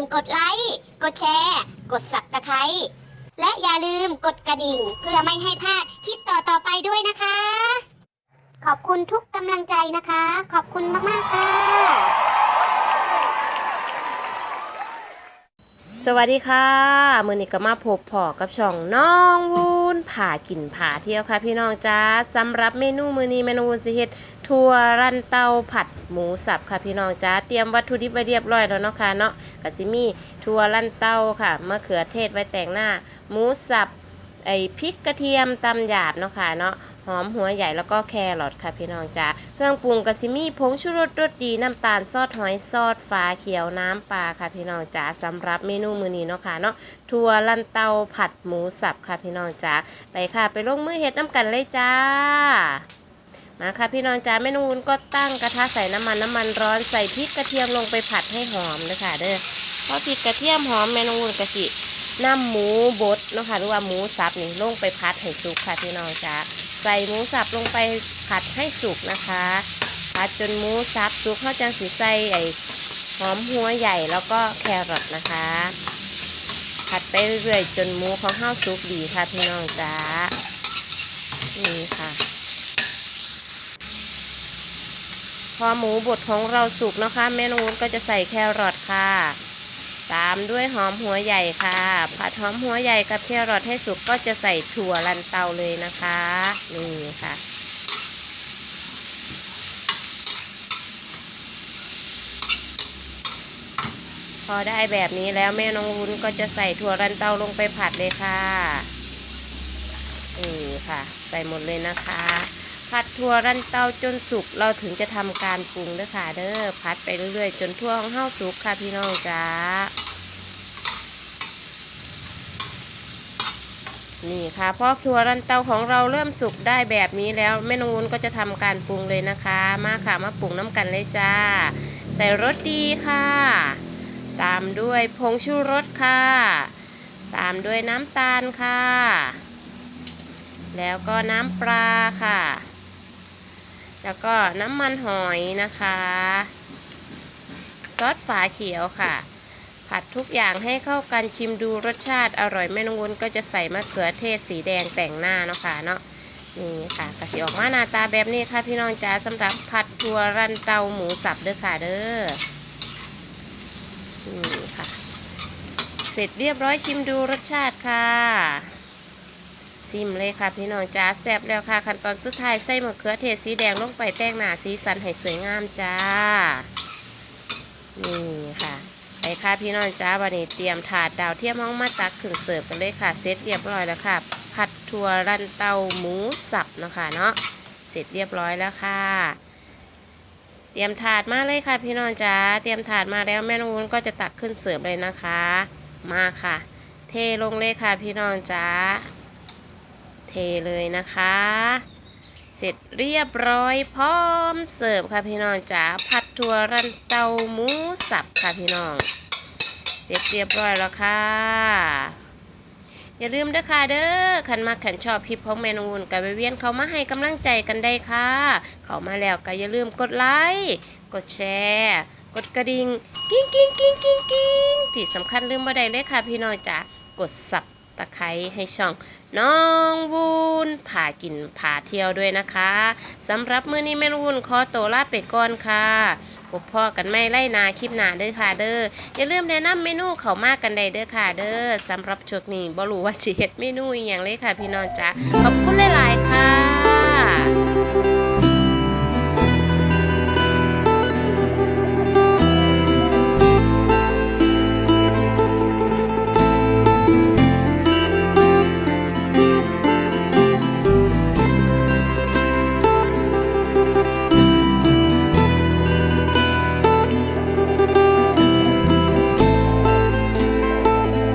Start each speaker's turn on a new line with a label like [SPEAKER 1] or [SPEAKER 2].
[SPEAKER 1] มกดไลค์ กดแชร์ กดสับตะไคร้และอย่าลืมกดกระดิ่ง เพื่อไม่ให้พลาดคลิปต่อๆไปด้วยนะคะ ขอบคุณทุกกำลังใจนะคะ ขอบคุณมากๆค่ะ
[SPEAKER 2] สวัสดีค่ะ มือนี้ก็มาพบพอกับช่องน้องวูนผ่ากินผ่าเที่ยวค่ะ พี่น้องจ้าสำหรับเมนูมือนี้เมนูวูนสิเฮ็ดถั่วรันเตาผัดหมูสับค่ะพี่น้องจ้าเตรียมวัตถุดิบไว้เรียบร้อยแล้วเนาะค่ะเนาะกสิมีถั่วรันเตาค่ะมะเขือเทศไว้แต่งหน้า หมูสับไอพริกกระเทียมตำหยาบเนาะค่ะเนาะ หอมหัวใหญ่แล้วก็แครอทค่ะพี่น้องจ้าเครื่องปรุงกสิมี่ผงชูรสรสดีน้ำตาลซอสหอยซอสฟ้าเขียวน้ำปลาค่ะพี่น้องจ้าสำหรับเมนูมื้อนี้เนาะค่ะเนาะถั่วลันเตาผัดหมูสับค่ะพี่น้องจ้าไปค่ะไปลงมือเฮ็ดน้ำกันเลยจ้ามาค่ะพี่น้องจ้าเมนูนก็ตั้งกระทะใส่น้ำมันน้ำมันร้อนใส่พริกกระเทียมลงไปผัดให้หอมเลยค่ะเด้อพอพริกกระเทียมหอมเมนูนกะสิน้ำหมูบดเนาะค่ะหรือว่าหมูสับนี่ลงไปผัดให้สุกค่ะพี่น้องจ้า ใส่หมูสับลงไปผัดให้สุกนะคะผัดจนหมูสับสุกเขาจังสีใส่ไอหอมหัวใหญ่แล้วก็แครอทนะคะ ผัดไปเรื่อยๆจนหมูของข้าวสุกดีค่ะพี่น้องจ้านี่ค่ะ พอหมูบดของเราสุกนะคะแม่นูนก็จะใส่แครอทค่ะ ตามด้วยหอมหัวใหญ่ค่ะ ผัดหอมหัวใหญ่กับแครอทให้สุกก็จะใส่ถั่วลันเตาเลยนะคะนี่ค่ะ พอได้แบบนี้แล้วแม่น้องวุ้นก็จะใส่ถั่วรันเตาลงไปผัดเลยค่ะนี่ค่ะ ใส่หมดเลยนะคะ ผัดถั่วรันเตาจนสุกเราถึงจะทำการปรุงเด้อค่ะเด้อผัดไปเรื่อยๆ จนทั่วของเฮาสุกค่ะพี่น้องจ้า นี่ค่ะพอถั่วรันเตาของเราเริ่มสุกได้แบบนี้แล้วแม่นูนก็จะทำการปรุงเลยนะคะ มาค่ะมาปรุงน้ำกันเลยจ้า ใส่รสดีค่ะ ตามด้วยผงชูรสค่ะ ตามด้วยน้ำตาลค่ะ แล้วก็น้ำปลาค่ะ แล้วก็น้ำมันหอยนะคะ ซอสฝาเขียวค่ะ ผัดทุกอย่างให้เข้ากันชิมดูรสชาติอร่อยแม่นงวุ้นก็จะใส่มะเขือเทศสีแดงแต่งหน้าเนาะค่ะเนาะนี่ค่ะกระสีออกมาหน้าตาแบบนี้ค่ะพี่น้องจ๋าสำหรับผัดถั่วรันเตาหมูสับเด้อค่ะเด้อนี่ค่ะ เสร็จเรียบร้อยชิมดูรสชาติค่ะซิมเลยค่ะพี่น้องจ้าแซ่บแล้วค่ะ ขั้นตอนสุดท้ายใส่มะเขือเทศสีแดงลงไปแต่งหน้าสีสันให้สวยงามจ้า นี่ค่ะ ค่ะพี่น้องจ้าวันนี้เตรียมถาดดาวเทียมห้องมาตักขึ้นเสิร์ฟกันเลยค่ะเสร็จเรียบร้อยแล้วค่ะ ผัดถั่วรันเตาหมูสับนะคะเนาะเสร็จเรียบร้อยแล้วค่ะ เตรียมถาดมาเลยค่ะ พี่น้องจ้าเตรียมถาดมาแล้วแม่นวุ้นก็จะตักขึ้นเสิร์ฟเลยนะคะ มาค่ะ เทลงเลยค่ะพี่น้องจ้าเทเลยนะคะ เสร็จเรียบร้อยพร้อมเสิร์ฟค่ะพี่น้องจ้าผัด ถั่วรันเตาหมูสับค่ะพี่น้อง เสร็จเรียบร้อยแล้วค่ะ อย่าลืมเด้อค่ะเด้อขันมาขันชอบคลิปของแมนูนกับเวียนเขามาให้กำลังใจกันได้ค่ะ เขามาแล้วก็อย่าลืมกดไลค์กดแชร์กดกระดิ่งกิ้งกิ้งกิ้งกิ้งกิ้งที่สำคัญลืมบ่ได้เลยค่ะพี่น้องจ๋ากดสับตะไคร้ให้ช่องน้องวูนผ่ากินผ่าเที่ยวด้วยนะคะสำหรับมื้อนี้แม่นวูนขอตัวลาไปก่อนค่ะ พบพ่อกันไม่ไล่นาคลิปหนาเด้อค่ะเด้ออย่าลืมแนะนำเมนูเขามากกันใดเด้อค่ะเด้อสำหรับช่วงนี้บ่รู้ว่าสิเฮ็ดเมนูอย่างเลยค่ะพี่น้องจ้าขอบคุณหลาย ๆ ค่ะ